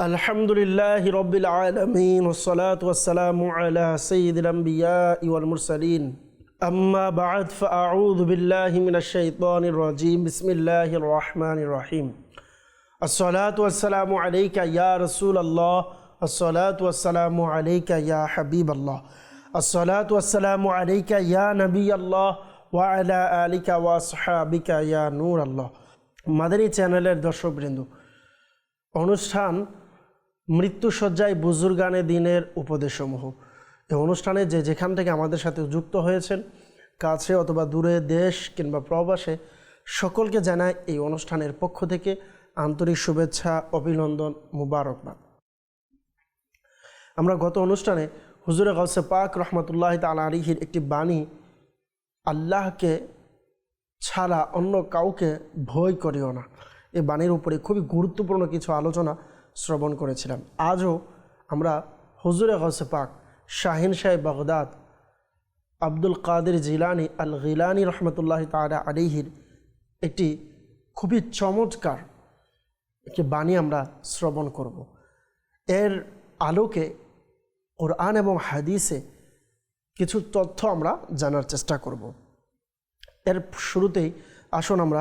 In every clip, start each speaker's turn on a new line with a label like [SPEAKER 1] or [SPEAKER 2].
[SPEAKER 1] الحمد لله رب العالمين والصلاة والسلام على سيد الأنبياء والمرسلين أما بعد فأعوذ بالله من الشيطان الرجيم بسم الله الرحمن الرحيم الصلاة والسلام عليك يا رسول الله الصلاة والسلام عليك يا حبيب الله الصلاة والسلام عليك يا نبي الله وعلى آلك وأصحابك يا نور الله মাদানী চ্যানেলের দর্শকবৃন্দ অনুষ্ঠান মৃত্যুসজ্জায় বুজুর্গানে দিনের উপদেশসমূহ। এই অনুষ্ঠানে যে যেখান থেকে আমাদের সাথে যুক্ত হয়েছেন, কাছে অথবা দূরে দেশ কিংবা প্রবাসে, সকলকে জানায় এই অনুষ্ঠানের পক্ষ থেকে আন্তরিক শুভেচ্ছা, অভিনন্দন, মুবারকবাদ। আমরা গত অনুষ্ঠানে হুজুরে গৌসে পাক রহমতুল্লাহ তাল আলিহির একটি বাণী, আল্লাহকে ছাড়া অন্য কাউকে ভয় করিও না। এই বাণীর উপরে খুবই গুরুত্বপূর্ণ কিছু আলোচনা শ্রবণ করেছিলাম। আজও আমরা হুজুরে গৌসে পাক শাহিন সাহেব বাগদাদ, আব্দুল কাদের জিলানি আল গিলানি রহমতুল্লাহ তালা আলিহির একটি খুবই চমৎকার একটি বাণী আমরা শ্রবণ করব। এর আলোকে কোরআন এবং হাদিসে কিছু তথ্য আমরা জানার চেষ্টা করব। এর শুরুতেই আসুন আমরা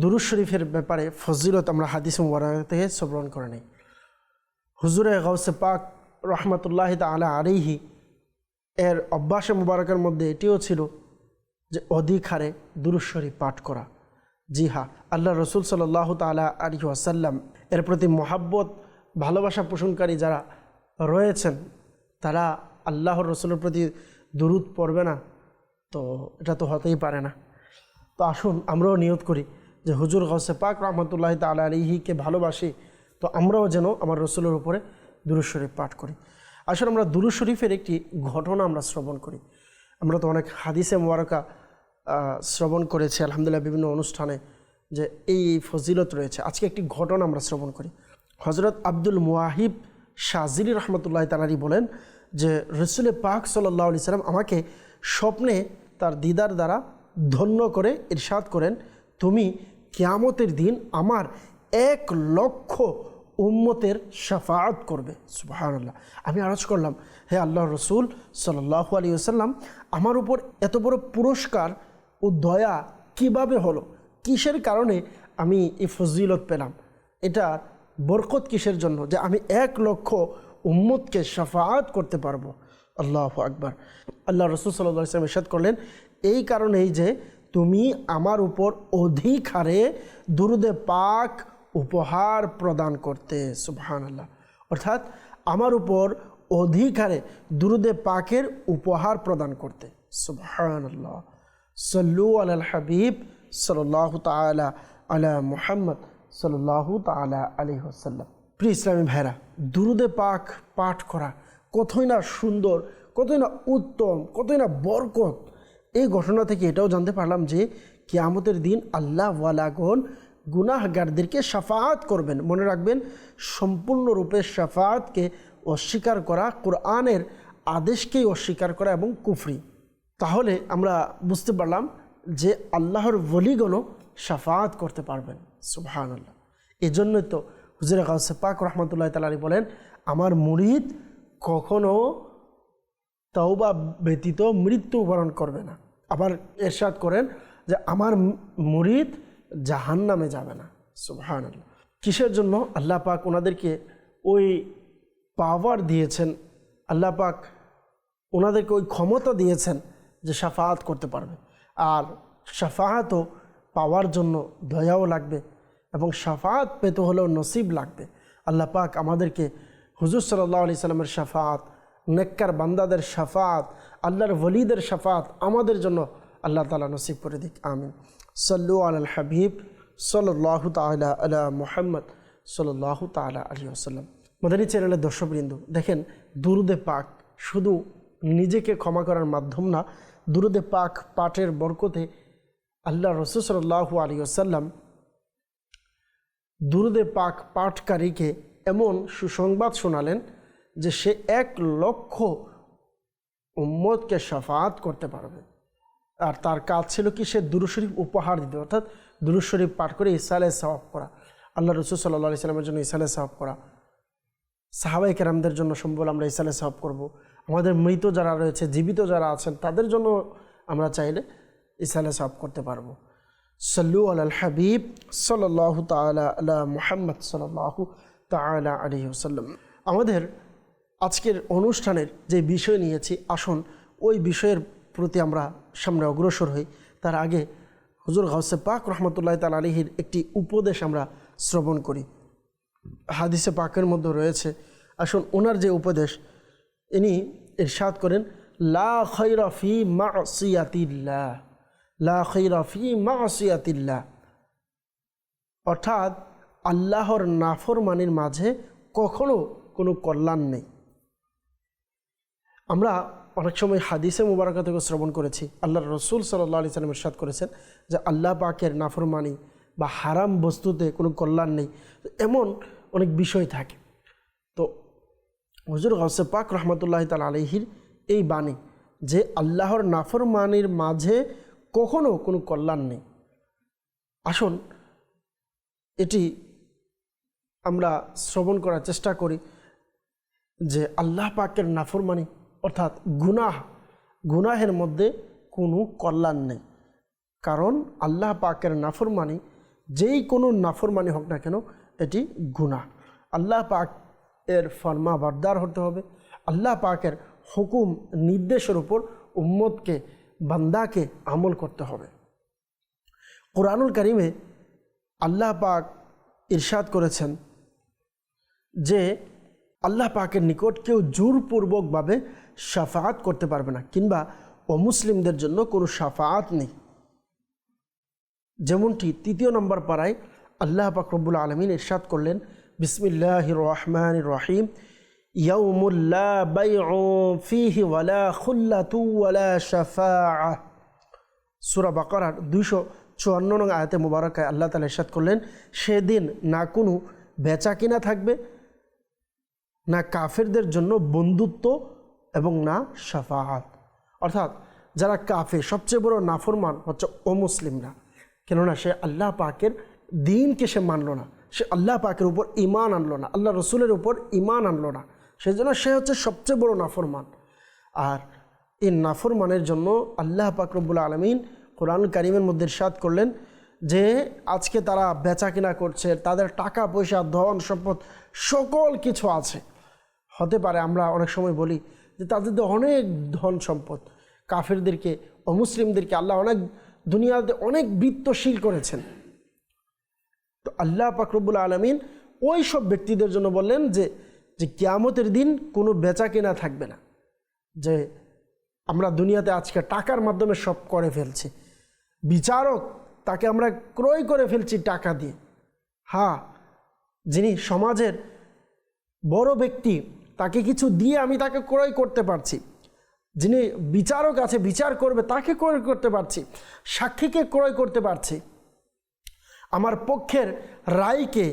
[SPEAKER 1] দুরুজ শরীফের ব্যাপারে ফজিলত আমরা হাদিস মুবারক থেকে শ্রবণ করে নিই। হুজুরে গৌসে পাক রহমতুল্লাহ তালা আলিহি এর অভ্যাসে মুবারকের মধ্যে এটিও ছিল যে অধিক হারে দুরুজ শরীফ পাঠ করা। জি হ্যাঁ আল্লাহ রসুল সাল্লাহ তালা আলী আসাল্লাম এর প্রতি মহাব্বত, ভালোবাসা পোষণকারী যারা রয়েছেন, তারা আল্লাহর রসুলের প্রতি দুরুদ পড়বে না। তো এটা তো হতেই পারে না। তো আসুন আমরাও নিয়ত করি। যে হুজুর গসে পাক রহমতুল্লাহ তাল আলিহিকে ভালোবাসি, তো আমরাও যেন আমার রসুলের উপরে দুরুজ শরীফ পাঠ করি। আসলে আমরা দুরুজ শরীফের একটি ঘটনা আমরা শ্রবণ করি। আমরা তো অনেক হাদিসে মোবারকা শ্রবণ করেছি, আলহামদুলিল্লাহ বিভিন্ন অনুষ্ঠানে যে এই ফজিলত রয়েছে। আজকে একটি ঘটনা আমরা শ্রবণ করি। হজরত আব্দুল মুয়াহিব শাহজিরি রহমতুল্লাহ তালারি বলেন যে, রসুল পাক সাল্লাহ আলি সাল্লাম আমাকে স্বপ্নে তার দিদার দ্বারা ধন্য করে ইরশাদ করেন, তুমি কিয়ামতের দিন আমার এক লক্ষ উম্মতের শাফাআত করবে। সুবাহান্লাহ আমি আরজ করলাম, হে আল্লাহ রসুল সাল্লাহ আলী আসাল্লাম আমার উপর এত বড় পুরস্কার ও দয়া কীভাবে হলো? কিসের কারণে আমি এই ফজিলত পেলাম? এটা বরকত কিসের জন্য? যে আমি এক লক্ষ উম্মতকে শাফাআত করতে পারব। আল্লাহ আকবার। আল্লাহ রসুল সাল্লাহ ইসলাম ইরশাদ করলেন, এই কারণেই যে তুমি আমার উপর অধিক হারে দুরুদে পাক উপহার প্রদান করতে সুবহান আল্লাহ অর্থাৎ আমার উপর অধিক হারে দুরুদে পাকের উপহার প্রদান করতে সুবহান আল্লাহ সল্লু আল হাবিব সাল্লাহ তালা আলা মুহাম্মদ সাল্লাহ তালা আলী হাসাল্লাম প্রিয় ইসলামী ভাইরা দুরুদে পাক পাঠ করা কতই না সুন্দর, কতই না উত্তম, কতই না বরকত এই ঘটনা থেকে এটাও জানতে পারলাম যে কিয়ামতের দিন আল্লাহ ওয়ালাগন গুনাহগারদেরকে সাফাত করবেন। মনে রাখবেন, সম্পূর্ণরূপে সাফাতকে অস্বীকার করা কোরআনের আদেশকেই অস্বীকার করা এবং কুফরি। তাহলে আমরা বুঝতে পারলাম যে আল্লাহর বলিগণও সাফাত করতে পারবেন। সুবহান আল্লাহ এই জন্যই তো হুজুর গাউসে রহমতুল্লাহ তালারি বলেন, আমার মুরিদ কখনো তওবা ব্যতীত মৃত্যু বরণ করবে না। আবার এরশাদ করেন যে আমার মুরিদ জাহান নামে যাবে না। সুবহান আল্লাহ কিসের জন্য? আল্লাহ পাক ওনাদেরকে ওই পাওয়ার দিয়েছেন। আল্লাহ পাক ওনাদেরকে ওই ক্ষমতা দিয়েছেন যে সাফাহাত করতে পারবে। আর সাফাহাতও পাওয়ার জন্য দয়াও লাগবে এবং সাফাহাত পেতে হলেও নসিব লাগবে। আল্লাহ পাক আমাদেরকে হুজুর সাল্লাহ আলি সাল্লামের সাফাত নেককার বান্দাদের সাফাত আল্লাহর ওলিদের সাফাত আমাদের জন্য আল্লাহ তালা নসিব করে দিক, আমিন। সল্লু আল হাবিব সাল্লাহ তালা আলা মোহাম্মদ সাল্লাহ তালা আলী আসাল্লাম মদানী চ্যানেলের দর্শকবৃন্দ, দেখেন, দুরুদে পাক শুধু নিজেকে ক্ষমা করার মাধ্যম না, দুরুদে পাক পাঠের বরকতে আল্লাহ রসুল আলী আসাল্লাম দুরুদে পাক পাঠকারীকে এমন সুসংবাদ শোনালেন যে সে এক লক্ষ উম্মতকে সাফাত করতে পারবে। আর তার কাজ ছিল কি সে দুরুশরীফ উপহার দিতে, অর্থাৎ দুরুশরীফ পাঠ করে ইসালে সাহাব করা। আল্লাহ রসুল সাল্লাহ আলি সাল্লামের জন্য ইসালে সাহাব করা। সাহাবাই কেরামদের জন্য সম্বল আমরা ইসালে সব করব। আমাদের মৃত যারা রয়েছে, জীবিত যারা আছেন, তাদের জন্য আমরা চাইলে ইসালে সব করতে পারব। সল্লু আল হাবিব সাল্লাহ তালা আলা মুহাম্মদ সাল্লাহ তালা আলী ওসাল্লাম আমাদের আজকের অনুষ্ঠানের যে বিষয় নিয়েছি, আসুন ওই বিষয়ের প্রতি আমরা সামনে অগ্রসর হই। তার আগে হুজুর গাউসে পাক রহমতুল্লাহ তাল আলিহির একটি উপদেশ আমরা শ্রবণ করি। হাদিসে পাকের মধ্যে রয়েছে, আসুন ওনার যে উপদেশ, ইনি ইরশাদ করেন, লা খৈরা ফি মাসিয়াতিল্লাহ, লা খৈরা ফি মাসিয়াতিল্লাহ। অর্থাৎ আল্লাহর নাফরমানির মাঝে কখনো কোনো কল্যাণ নেই। আমরা অনেক সময় হাদিসে মুবারকা থেকে শ্রবণ করেছি। আল্লাহ রসুল সাল্লাহ আলি সাল্লাম ইরশাদ করেছেন যে আল্লাহ পাকের নাফরমানি বা হারাম বস্তুতে কোনো কল্যাণ নেই। এমন অনেক বিষয় থাকে। তো হজুর গৌসে পাক রহমতুল্লাহ তাল আলহির এই বাণী যে আল্লাহর নাফরমানির মাঝে কখনো কোনো কল্যাণ নেই। আসুন এটি আমরা শ্রবণ করার চেষ্টা করি যে আল্লাহ পাকের নাফরমানি অর্থাৎ গুনাহ, গুনাহের মধ্যে কোনো কল্যাণ নেই। কারণ আল্লাহ পাকের নাফরমানি, যেই কোনো নাফরমানি হোক না কেন, এটি গুনাহ। আল্লাহ পাক এর ফরমা বারদার হতে হবে। আল্লাহ পাকের হুকুম, নির্দেশের উপর উম্মতকে, বান্দাকে আমল করতে হবে। কোরআনুল করিমে আল্লাহ পাক ইরশাদ করেছেন যে, আল্লাহ পাকের নিকট কেউ জোরপূর্বকভাবে সাফাত করতে পারবে না, কিংবা অমুসলিমদের জন্য কোনো সাফাত নেই। যেমনটি তৃতীয় নম্বর পাড়ায় আল্লাহ পাক রব্বুল আলমিন ইরশাদ করলেন বিসমিল্লাহ রহমান রহিম সূরা বাকারার দুইশো চুয়ান্ন নং আয়াতে মুবারকায় আল্লাহ তালা ইরশাদ করলেন, সেদিন না কোনো বেচা কিনা থাকবে, না কাফেরদের জন্য বন্ধুত্ব এবং না সাফাহাত অর্থাৎ যারা কাফে সবচেয়ে বড় নাফরমান হচ্ছে অমুসলিমরা কেননা সে আল্লাহ পাকের দিনকে সে মানল না। সে আল্লাহ পাকের উপর ইমান আনলো না। আল্লাহ রসুলের উপর ইমান আনলো না। সেই জন্য সে হচ্ছে সবচেয়ে বড় নাফরমান। আর এই নাফরমানের জন্য আল্লাহ পাক রব্বুল আলমিন কোরআন কারিমের মধ্যে সাদ করলেন যে, আজকে তারা বেচা কিনা করছে, তাদের টাকা, পয়সা, ধন, সম্পদ সকল কিছু আছে। হতে পারে আমরা অনেক সময় বলি যে তাদের অনেক ধন সম্পদ। কাফেরদেরকে, অমুসলিমদেরকে আল্লাহ অনেক দুনিয়াতে অনেক বৃত্তশীল করেছেন। তো আল্লাহ পাকরবুল আলমিন ওই সব ব্যক্তিদের জন্য বললেন যে যে কিয়ামতের দিন কোনো বেচা কেনা থাকবে না। যে আমরা দুনিয়াতে আজকে টাকার মাধ্যমে সব করে ফেলছি। বিচারক তাকে আমরা ক্রয় করে ফেলছি টাকা দিয়ে। হ্যাঁ যিনি সমাজের বড় ব্যক্তি তাকে কিছু দিয়ে আমি তাকে ক্রয় করতে পারছি। যিনি বিচারক আছে, বিচার করবে, তাকে ক্রয় করতে পারছি, সাক্ষীকে ক্রয় করতে পারছি। আমার পক্ষের রায়কে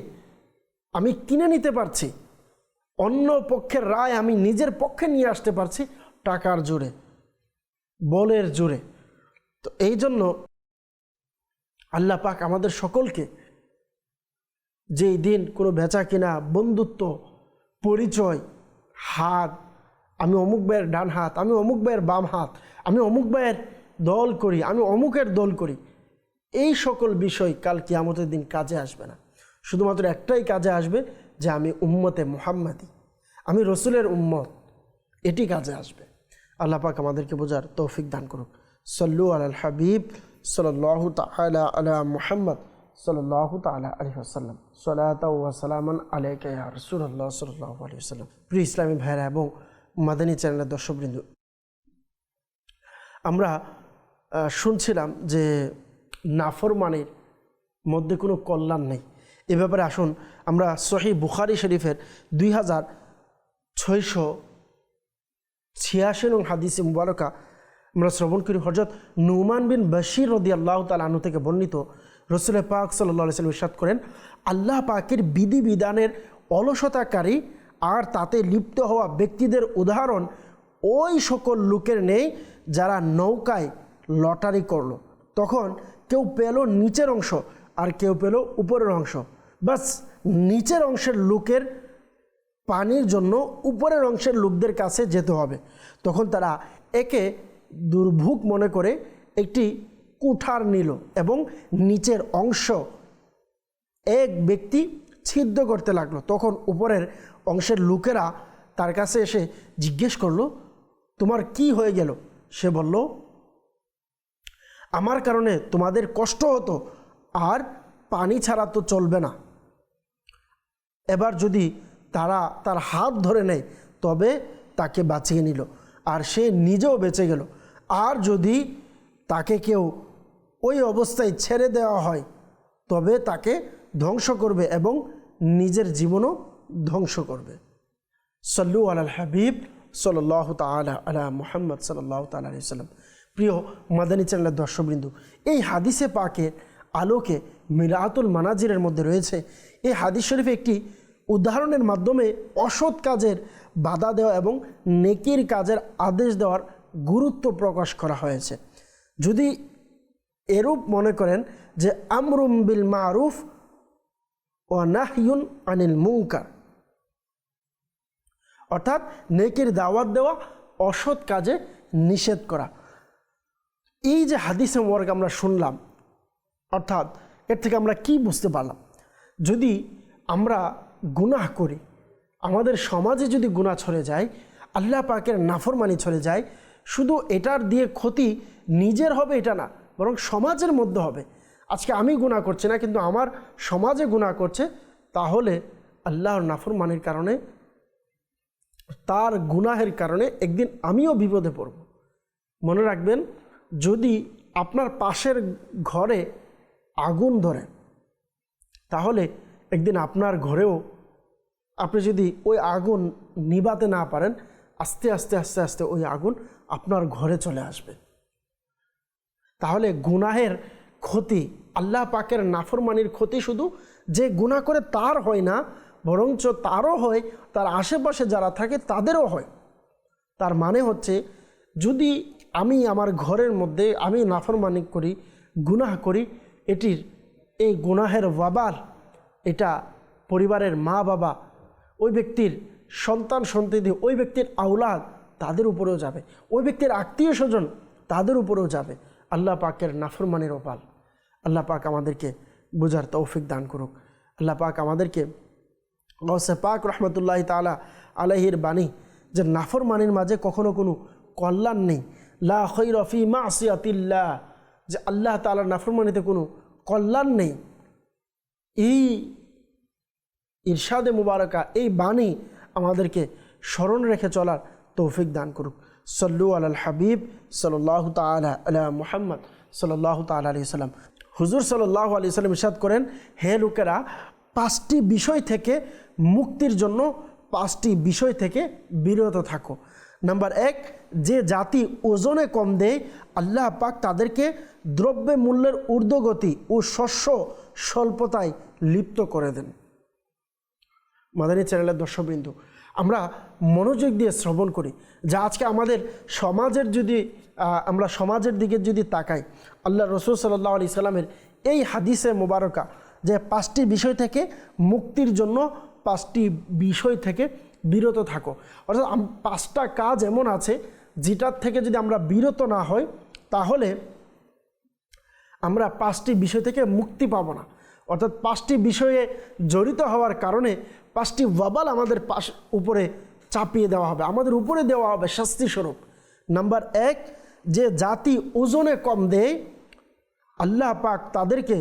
[SPEAKER 1] আমি কিনে নিতে পারছি। অন্য পক্ষের রায় আমি নিজের পক্ষে নিয়ে আসতে পারছি টাকার জোরে, বলের জোরে। তো এই জন্য আল্লাহ পাক আমাদের সকলকে যেই দিন কোনো বেচা কিনা, বন্ধুত্ব, পরিচয় হাত, আমি অমুক ভাইয়ের ডান হাত, আমি অমুক ভাইয়ের বাম হাত, আমি অমুক ভাইয়ের দল করি, আমি অমুকের দল করি। এই সকল বিষয় কাল কিয়ামতের দিন কাজে আসবে না। শুধুমাত্র একটাই কাজে আসবে যে আমি উম্মতে মোহাম্মদি, আমি রসুলের উম্মত, এটি কাজে আসবে। আল্লাহ পাক আমাদেরকে বোঝার তৌফিক দান করুক। সল্লু আল হাবিব সাল্লাহ তালা আলা মুহাম্মদ। ইসলামী ভাইরা এবং মাদানী চ্যানেলের দর্শকবৃন্দ, আমরা শুনছিলাম যে নাফরমানের মধ্যে কোনো কল্যাণ নেই। এ ব্যাপারে আসুন, আমরা সহি বুখারি শরীফের দুই হাজার ছয়শো ছিয়াশি নং হাদিস মুবারকা আমরা শ্রবণ করি। হজরত নুমান বিন বশির রদি আল্লাহ তালু থেকে বর্ণিত রসুল পাক সাল্লাহ সাল্লাম ইসাদ করেন, আল্লাহ পাকের বিধি বিধানের অলসতাকারী আর তাতে লিপ্ত হওয়া ব্যক্তিদের উদাহরণ ওই সকল লোকের নেই যারা নৌকায় লটারি করল। তখন কেউ পেল নিচের অংশ আর কেউ পেল উপরের অংশ। বাস, নিচের অংশের লোকের পানির জন্য উপরের অংশের লোকদের কাছে যেতে হবে। তখন তারা একে দুর্ভোগ মনে করে একটি কুঠার নিল এবং নিচের অংশ এক ব্যক্তি ছিদ্র করতে লাগল। তখন উপরের অংশের লোকেরা তার কাছে এসে জিজ্ঞেস করল, তোমার কি হয়ে গেল? সে বলল, আমার কারণে তোমাদের কষ্ট হতো, আর পানি ছাড়া তো চলবে না। এবার যদি তারা তার হাত ধরে নেয়, তবে তাকে বাঁচিয়ে নিল, আর সে নিজেও বেঁচে গেল। আর যদি তাকে কেউ ওই অবস্থায় ছেড়ে দেওয়া হয়, তবে তাকে ধ্বংস করবে এবং নিজের জীবনও ধ্বংস করবে। সল্লু আল হাবিব সাল্লাহ তালা আলা মোহাম্মদ সাল্লাহ তালা সাল্লাম প্রিয় মাদানী চ্যানেলের দর্শকবৃন্দু, এই হাদিসে পাকের আলোকে মিরাতুল মানাজিরের মধ্যে রয়েছে, এই হাদিস শরীফে একটি উদাহরণের মাধ্যমে অসৎ কাজের বাধা দেওয়া এবং নেকির কাজের আদেশ দেওয়ার গুরুত্ব প্রকাশ করা হয়েছে। যদি এরূপ মনে করেন যে আমরুম বিল মারুফ ও নাহিউন আনিল মুঙ্কার অর্থাৎ নেকির দাওয়াত দেওয়া, অসৎ কাজে নিষেধ করা। এই যে হাদিসে মোবারক আমরা শুনলাম, অর্থাৎ এর থেকে আমরা কি বুঝতে পারলাম? যদি আমরা গুনাহ করি, আমাদের সমাজে যদি গুনাহ ছড়ে যায়, আল্লাহ পাকের নাফরমানি ছড়ে যায়, শুধু এটার দিয়ে ক্ষতি নিজের হবে এটা না বরং সমাজের মধ্যে হবে। আজকে আমি গুনাহ করছি না, কিন্তু আমার সমাজে গুনাহ করছে, তাহলে আল্লাহর নাফরমানির কারণে, তার গুনাহের কারণে একদিন আমিও বিপদে পড়ব। মনে রাখবেন, যদি আপনার পাশের ঘরে আগুন ধরে, তাহলে একদিন আপনার ঘরেও আপনি যদি ওই আগুন নিবাতে না পারেন, আস্তে আস্তে আস্তে আস্তে ওই আগুন আপনার ঘরে চলে আসবে। তাহলে গুনাহের ক্ষতি, আল্লাহ পাকের নাফরমানির ক্ষতি শুধু যে গুনাহ করে তার হয় না, বরঞ্চ তারও হয়, তার আশেপাশে যারা থাকে তাদেরও হয়। তার মানে হচ্ছে, যদি আমি আমার ঘরের মধ্যে আমি নাফরমানি করি, গুনাহ করি, এটির এই গুনাহের বাবার, এটা পরিবারের মা বাবা, ওই ব্যক্তির সন্তান সন্ততি, ওই ব্যক্তির আওলাদ তাদের উপরেও যাবে। ওই ব্যক্তির আত্মীয় স্বজন তাদের উপরেও যাবে। আল্লাহ পাকের নাফরমানের ওপাল আল্লাহ পাক আমাদেরকে বোঝার তৌফিক দান করুক। আল্লাহ পাক আমাদেরকে গসে পাক রহমতুল্লাহ তালা আলহির বাণী যে নাফরমানির মাঝে কখনো কোনো কল্যাণ নেই। লা খৈরফি মা আসিয়াতিল্লাহ যে আল্লাহ তালার নাফরমানিতে কোনো কল্যাণ নেই। এই ইরশাদে মুবারকা, এই বাণী আমাদেরকে স্মরণ রেখে চলার তৌফিক দান করুক। সল্লু আল হাবিব সাল্লাহ তালা মুহাম্মদ সাল্লাহ তালা আলি সাল্লাম। হুজুর সাল্লাহ আলি সাল্লাম ইরশাদ করেন, হে লোকেরা, পাঁচটি বিষয় থেকে মুক্তির জন্য পাঁচটি বিষয় থেকে বিরত থাকো। নাম্বার এক, যে জাতি ওজনে কম দেয়, আল্লাহ পাক তাদেরকে দ্রব্যে মূল্যের ঊর্ধ্বগতি ও শস্য স্বল্পতায় লিপ্ত করে দেন। মাদানী চ্যানেলের দর্শকবৃন্দু আমরা মনোযোগ দিয়ে শ্রবণ করি। যা আজকে আমাদের সমাজের যদি আমরা সমাজের দিকে যদি তাকাই, আল্লাহ রসুল সাল্লাহ আলি এই হাদিসে মোবারকা যে পাঁচটি বিষয় থেকে মুক্তির জন্য পাঁচটি বিষয় থেকে বিরত থাকো। অর্থাৎ পাঁচটা কাজ এমন আছে যেটার থেকে যদি আমরা বিরত না হই, তাহলে আমরা পাঁচটি বিষয় থেকে মুক্তি পাবো না। অর্থাৎ পাঁচটি বিষয়ে জড়িত হওয়ার কারণে পাঁচটি ওয়াবাল আমাদের পাশ উপরে চাপিয়ে দেওয়া হবে, আমাদের উপরে দেওয়া হবে শাস্তিস্বরূপ। নাম্বার এক, যে জাতি ওজনে কম দেয়, আল্লাহ পাক তাদেরকে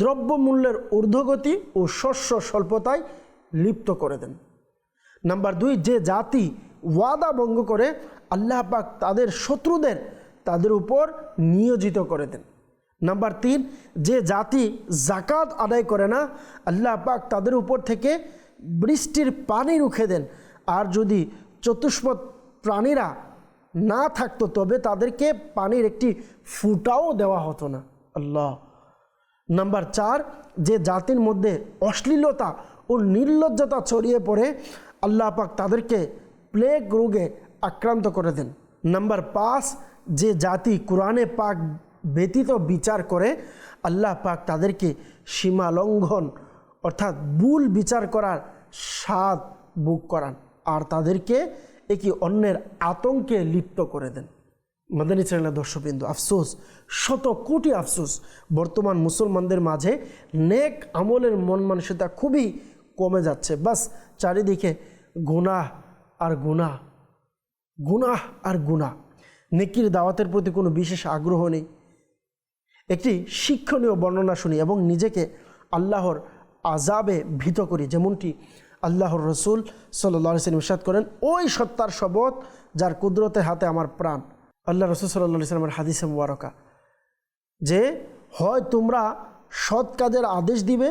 [SPEAKER 1] দ্রব্যমূল্যের ঊর্ধ্বগতি ও শস্য স্বল্পতায় লিপ্ত করে দেন। নাম্বার দুই, যে জাতি ওয়াদা ভঙ্গ করে, আল্লাহ পাক তাদের শত্রুদের তাদের উপর নিয়োজিত করে দেন। নাম্বার তিন, যে জাতি জাকাত আদায় করে না, আল্লাহ পাক তাদের উপর থেকে বৃষ্টির পানি রুখে দেন। আর যদি চতুষ্পদ প্রাণীরা না থাকতো, তবে তাদেরকে পানির একটি ফুটাও দেওয়া হতো না। আল্লাহ। নাম্বার চার, যে জাতির মধ্যে অশ্লীলতা ও নির্লজ্জতা ছড়িয়ে পড়ে, আল্লাহ পাক তাদেরকে প্লেগ রোগে আক্রান্ত করে দেন। নাম্বার পাঁচ, যে জাতি কোরআনে পাক ব্যতীত বিচার করে, আল্লাহ পাক তাদেরকে সীমা লঙ্ঘন অর্থাৎ ভুল বিচার করার স্বাদ বুক করান আর তাদেরকে একই অন্যের আতঙ্কে লিপ্ত করে দেন। মাদানী চ্যানেলের দর্শকবৃন্দ, আফসোস, শত কোটি আফসোস, বর্তমান মুসলমানদের মাঝে নেক আমলের মন মানসিকতা খুবই কমে যাচ্ছে। বাস, চারিদিকে গুনাহ আর গুনাহ গুনাহ আর গুনাহ। নেকির দাওয়াতের প্রতি কোনো বিশেষ আগ্রহ নেই। একটি শিক্ষণীয় বর্ণনা শুনি এবং নিজেকে আল্লাহর আজাবে ভীত করি। যেমনটি আল্লাহর রসুল সাল্লাহ সাল্লাম ইরশাদ করেন, ওই সত্তার শপথ যার কুদরতে হাতে আমার প্রাণ। আল্লাহ রসুল সাল্লাহ সাল্লামের হাদিসে মুবারকা। যে হয় তোমরা সৎ কাজের আদেশ দিবে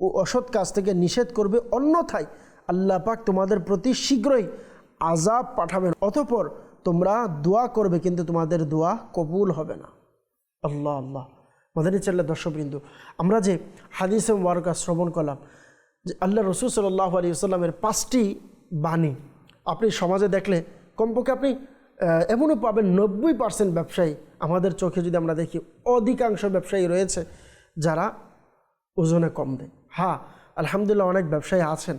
[SPEAKER 1] ও অসৎ কাজ থেকে নিষেধ করবে, অন্যথায় আল্লাহ পাক তোমাদের প্রতি শীঘ্রই আজাব পাঠাবেন। অতপর তোমরা দোয়া করবে, কিন্তু তোমাদের দোয়া কবুল হবে না। আল্লাহ আল্লাহ। মাদানী চাল্লা দর্শকবৃন্দু, আমরা যে হাদিসে ওয়ারকা শ্রবণ করলাম, যে আল্লাহ রসুল সাল্লাহ আলী সাল্লামের পাঁচটি বাণী, আপনি সমাজে দেখলে কমপক্ষে আপনি এমনও পাবেন নব্বই পার্সেন্ট ব্যবসায়ী আমাদের চোখে যদি আমরা দেখি, অধিকাংশ ব্যবসায়ী রয়েছে যারা ওজনে কম দেয় হ্যাঁ আলহামদুলিল্লাহ অনেক ব্যবসায়ী আছেন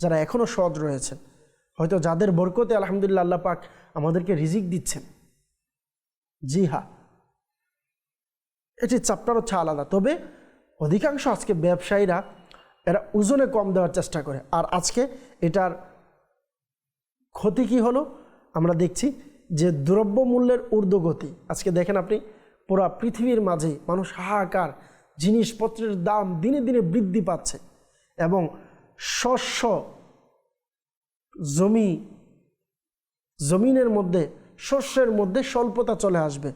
[SPEAKER 1] যারা এখনও সৎ রয়েছেন। হয়তো যাদের বরকতে আলহামদুলিল্লাহ আল্লাহ পাক আমাদেরকে রিজিক দিচ্ছেন। জি হ্যাঁ এটি চাপটার হচ্ছে আলাদা। তবে অধিকাংশ আজকে ব্যবসায়ীরা এরা ওজনে কম দেওয়ার চেষ্টা করে। আর আজকে এটার ক্ষতি কি হলো? আমরা দেখছি যে দ্রব্যমূল্যের ঊর্ধ্বগতি। আজকে দেখেন আপনি, পুরা পৃথিবীর মাঝে মানুষ হাহাকার, জিনিসপত্রের দাম দিনে দিনে বৃদ্ধি পাচ্ছে এবং শস্য, জমি, জমিনের মধ্যে, শস্যের মধ্যে স্বল্পতা চলে আসবে।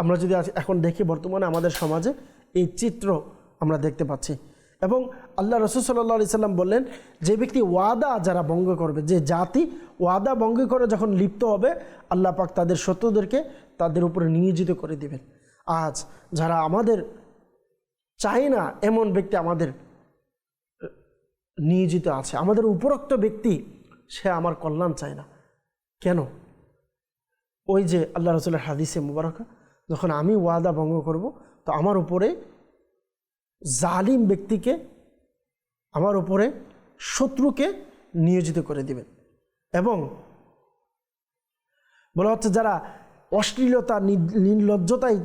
[SPEAKER 1] আমরা যদি এখন দেখি বর্তমানে আমাদের সমাজে এই চিত্র আমরা দেখতে পাচ্ছি। এবং আল্লাহ রসুল সাল্লাহ আলি সাল্লাম বললেন, যে ব্যক্তি ওয়াদা যারা ভঙ্গ করবে, যে জাতি ওয়াদা ভঙ্গ করে যখন লিপ্ত হবে, আল্লাহ পাক তাদের শত্রুদেরকে তাদের উপরে নিয়োজিত করে দিবেন। আজ যারা আমাদের চাই না এমন ব্যক্তি আমাদের নিয়োজিত আছে, আমাদের উপরোক্ত ব্যক্তি সে আমার কল্যাণ চায় না। কেন? ওই যে আল্লাহ রসুলের হাদিসে মুবারকা যখন আমি ওয়াদা ভঙ্গ করব, তো আমার উপরে জালিম ব্যক্তিকে, আমার উপরে শত্রুকে নিয়োজিত করে দিবেন। এবং বলা হচ্ছে যারা অশ্লীলতা নির্লজ্জতায়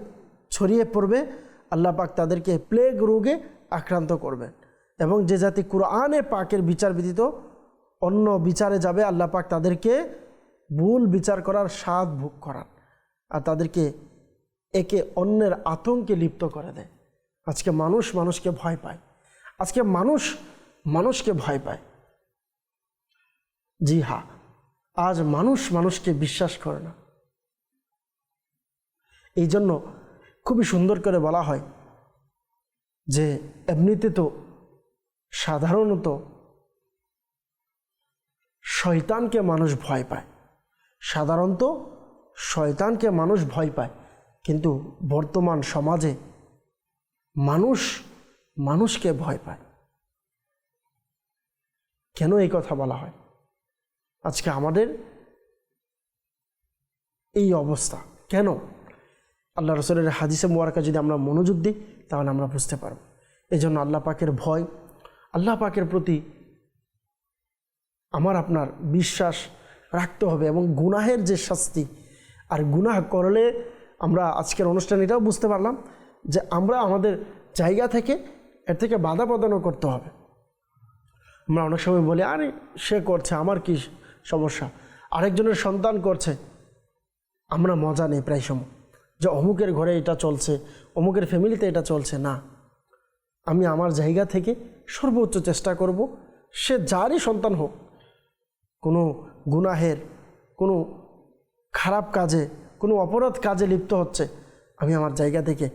[SPEAKER 1] ছড়িয়ে পড়বে, আল্লাহ পাক তাদেরকে প্লেগ রোগে আক্রান্ত করবেন। এবং যে জাতি কোরআনে পাকের বিচার ব্যতীত অন্য বিচারে যাবে, আল্লাহ পাক তাদেরকে ভুল বিচার করার স্বাদ ভোগ করান। আর তাদেরকে একে অন্যের আতঙ্কে লিপ্ত করে দেয়। আজকে মানুষ মানুষকে ভয় পায়। আজকে মানুষ মানুষকে ভয় পায়। জি হা, আজ মানুষ মানুষকে বিশ্বাস করে না। এই জন্য খুবই সুন্দর করে বলা হয় যে, এমনিতে তো সাধারণত শয়তানকে মানুষ ভয় পায়। সাধারণত শয়তানকে মানুষ ভয় পায়। কিন্তু বর্তমান সমাজে মানুষ মানুষকে ভয় পায়। কেন এই কথা বলা হয়? আজকে আমাদের এই অবস্থা। কেন? আল্লাহ রসলের হাদিসে মোয়ারকা যদি আমরা মনোযোগ দিই, তাহলে আমরা বুঝতে পারব। এই জন্য আল্লাহ পাকের ভয়, আল্লাহ পাকের প্রতি আমার আপনার বিশ্বাস রাখতে হবে এবং গুনাহের যে শাস্তি, আর গুনাহ করলে আমরা আজকের অনুষ্ঠান এটাও বুঝতে পারলাম যে আমরা আমাদের জায়গা থেকে এর থেকে বাধা প্রদানও করতে হবে। আমরা অনেক সময় বলি, আরে, সে করছে, আমার কি সমস্যা? আরেকজনের সন্তান করছে। আমরা মজা নেই প্রায় সময়। যে অমুকের ঘরে এটা চলছে, অমুকের ফ্যামিলিতে এটা চলছে, না। আমি আমার জায়গা থেকে সর্বোচ্চ চেষ্টা করব, সে যারই সন্তান হোক, কোনো গুনাহের, কোনো খারাপ কাজে কোনো অপরাধ কাজে লিপ্ত হচ্ছে। আমি আমার জায়গা থেকে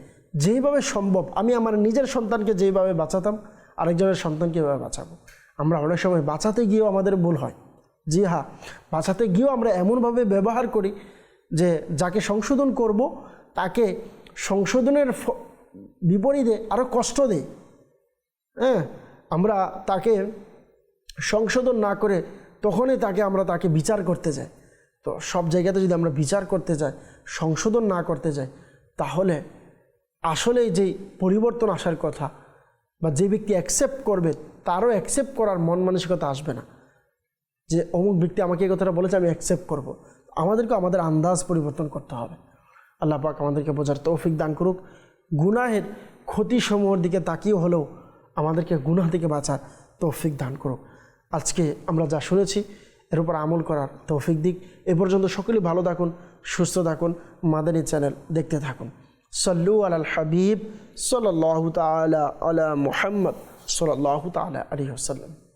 [SPEAKER 1] যেইভাবে সম্ভব আমি আমার নিজের সন্তানকে যেইভাবে বাঁচাতাম, আরেকজনের সন্তানকে এভাবে বাঁচাবো। আমরা অনেক সময় বাঁচাতে গিয়েও আমাদের ভুল হয়। জি হ্যাঁ বাঁচাতে গিয়েও আমরা এমনভাবে ব্যবহার করি যে যাকে সংশোধন করব, তাকে সংশোধনের বিপরীতে আরও কষ্ট দেয় হ্যাঁ আমরা তাকে সংশোধন না করে তখনই তাকে, আমরা তাকে বিচার করতে যাই। তো সব জায়গাতে যদি আমরা বিচার করতে যাই, সংশোধন না করতে যাই, তাহলে আসলে যেই পরিবর্তন আসার কথা বা যে ব্যক্তি অ্যাকসেপ্ট করবে, তারও অ্যাকসেপ্ট করার মন মানসিকতা আসবে না। যে অমুক ব্যক্তি আমাকে এই কথাটা বলেছে, আমি অ্যাকসেপ্ট করব। আমাদেরকে আমাদের আন্দাজ পরিবর্তন করতে হবে। আল্লাহ পাক আমাদেরকে বোঝার তৌফিক দান করুক। গুনাহের ক্ষতিসমূহের দিকে তাকিয়ে হলেও আমাদেরকে গুনাহ থেকে বাঁচার তৌফিক দান করুক। আজকে আমরা যা শুনেছি এর উপর আমল করার তৌফিক দিক। এ পর্যন্ত সকলেই ভালো থাকুন, সুস্থ থাকুন, মাদানী চ্যানেল দেখতে থাকুন। সল্লু আল হাবিব সাল্লাহ তালা আলা মোহাম্মদ সাল্লাহ তালা আলী আসাল্লাম